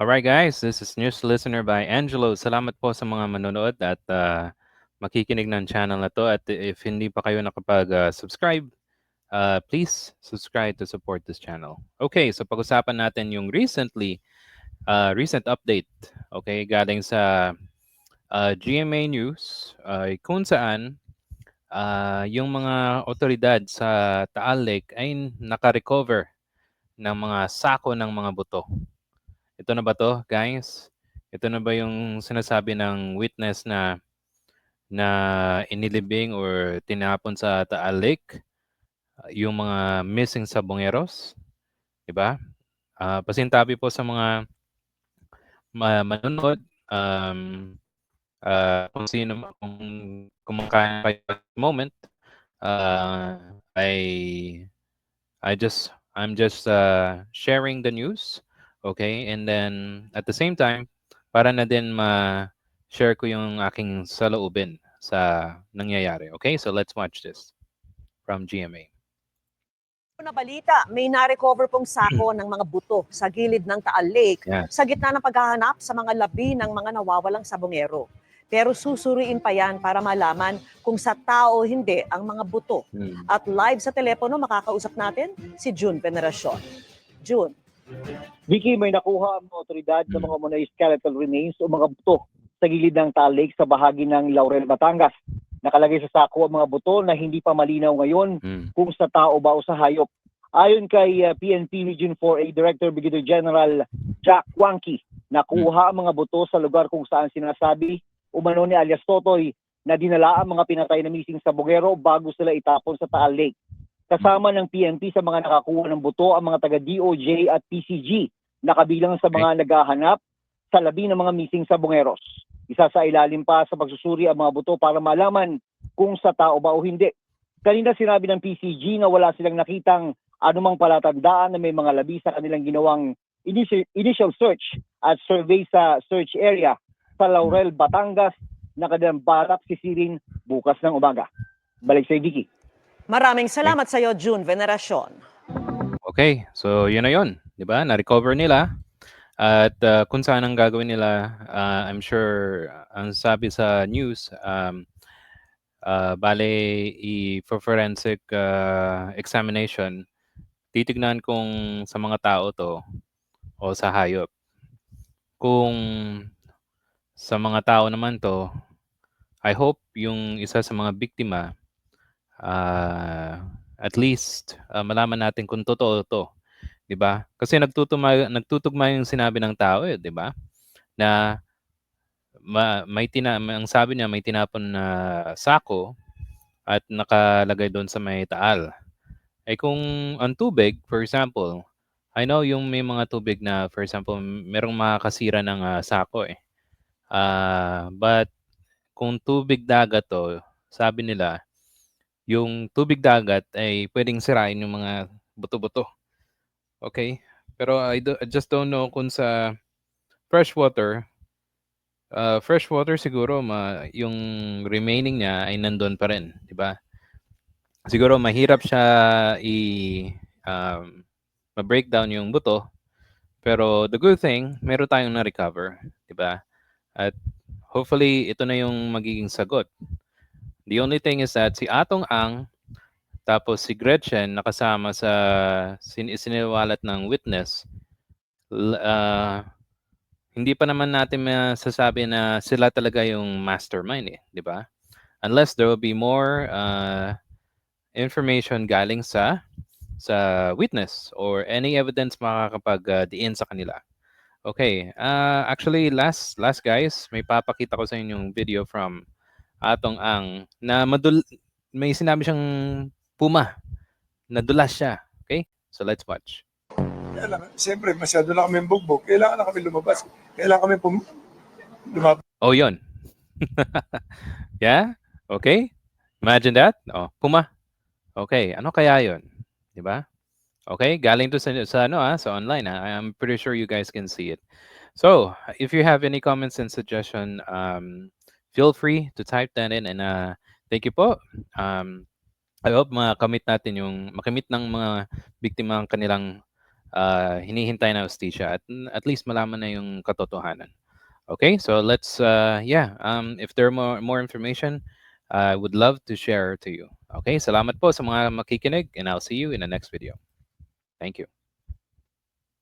Alright guys, this is News Listener by Angelo. Salamat po sa mga manonood at uh, makikinig ng channel na to. At if hindi pa kayo nakapag-subscribe, uh, please subscribe to support this channel. Okay, so pag-usapan natin yung recently, uh, recent update. Okay, galing sa uh, GMA News, uh, kung saan uh, yung mga otoridad sa Taal Lake ay naka-recover ng mga sako ng mga buto. Ito na ba to, guys? Ito na ba yung sinasabi ng witness na na inilibing or tinapon sa Taal Lake? Yung mga missing sa Bongeros? Diba? Uh, pasintabi po sa mga ma- manonood um, uh, kung sino kung kumakain kayo moment uh, I I just I'm just uh, sharing the news Okay? And then at the same time, para na din ma-share ko yung aking saloobin sa nangyayari. Okay? So let's watch this from GMA. na balita, may na-recover pong sako ng mga buto sa gilid ng Taal Lake Yeah. sa gitna ng paghahanap sa mga labi ng mga nawawalang sabongero. Pero susuriin pa yan para malaman kung sa tao o hindi ang mga buto. Hmm. At live sa telepono makakausap natin si June Veneracion. June, Vicky, may nakuha ang mga otoridad sa mga Monay skeletal remains o mga buto sa gilid ng Taal Lake sa bahagi ng Laurel, Batangas. Nakalagay sa sako ang mga buto na hindi pa malinaw ngayon Hmm. kung sa tao ba o sa hayop. Ayon kay uh, PNP Region 4A Director Brigadier General Jack Wanky, nakuha ang mga buto sa lugar kung saan sinasabi umano ni alias Totoy na dinala ang mga pinatay na missing sa Bugero bago sila itapon sa Taal Lake. Kasama ng PNP sa mga nakakuha ng buto ang mga taga DOJ at PCG na kabilang sa mga naghahanap sa labi ng mga missing sa Bungeros. Isa sa ilalim pa sa pagsusuri ang mga buto para malaman kung sa tao ba o hindi. Kanina sinabi ng PCG na wala silang nakitang anumang palatandaan na may mga labi sa kanilang ginawang initial, initial search at survey sa search area sa Laurel, Batangas na kanilang balak sisirin bukas ng umaga. Balik sa Vicky. Maraming salamat sa iyo June Veneracion. Okay, so yun na yun. Di ba? Na-recover nila. At uh, kung saan ang gagawin nila, uh, I'm sure, ang sabi sa news, um, uh, bale, i-forensic uh, examination, titignan kung sa mga tao to o sa hayop. Kung sa mga tao naman to, I hope yung isa sa mga biktima, uh, at least uh, malaman natin kung totoo to. 'di ba? Kasi nagtutuma nagtutugma yung sinabi ng tao, eh, 'di ba? Na ma, may tina ang sabi niya may tinapon na sako at nakalagay doon sa may taal. Eh kung ang tubig, for example, I know yung may mga tubig na for example, merong makakasira ng uh, sako eh. Uh, but kung tubig dagat to, sabi nila, yung tubig dagat ay pwedeng sirain yung mga buto-buto. Okay? Pero I, do, I just don't know kung sa freshwater, uh, freshwater siguro ma, yung remaining niya ay nandun pa rin, di ba? Siguro mahirap siya i um, ma-breakdown yung buto. Pero the good thing, meron tayong na-recover, di ba? At hopefully ito na yung magiging sagot. The only thing is that si Atong Ang tapos si Gretchen nakasama sa sin isiniwalat ng witness. Uh, hindi pa naman natin masasabi na sila talaga yung mastermind eh, di ba? Unless there will be more uh, information galing sa sa witness or any evidence makakapag uh, diin sa kanila. Okay, uh, actually last last guys, may papakita ko sa inyo yung video from Atong Ang na madul may sinabi siyang puma. Nadulas siya. Okay? So let's watch. Kailangan, siyempre, masyado na kami bugbog. Kailangan na kami lumabas. Kailangan kami pum- lumabas. Oh, yun. yeah? Okay? Imagine that? Oh, puma. Okay, ano kaya yun? 'Di ba? Okay, galing to sa, sa ano ah, sa online ah. I'm pretty sure you guys can see it. So, if you have any comments and suggestion, um, feel free to type that in and uh, thank you po. Um, I hope makamit natin yung makamit ng mga biktima ang kanilang uh, hinihintay na ustisya at at least malaman na yung katotohanan. Okay, so let's uh, yeah, um, if there are more more information, I would love to share to you. Okay, salamat po sa mga makikinig and I'll see you in the next video. Thank you.